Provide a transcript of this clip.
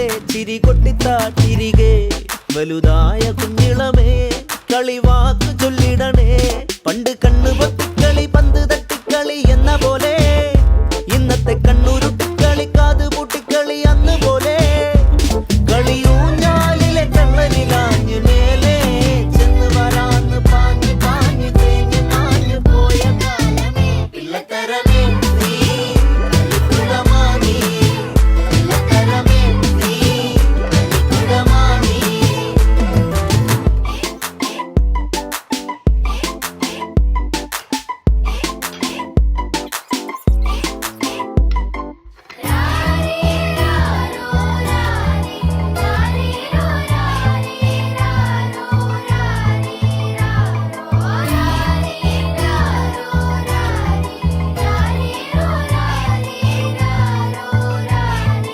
പോലെ ചിരികൊട്ടിത്താ തിരികെ വലുതായ കുഞ്ഞിളമേ കളിവാക്ക് ചൊല്ലിടണേ. പണ്ട് കണ്ണു പൊത്തിക്കളി പന്ത് തട്ടിക്കളി എന്ന പോലെ ഇന്നത്തെ കണ്ണൂരു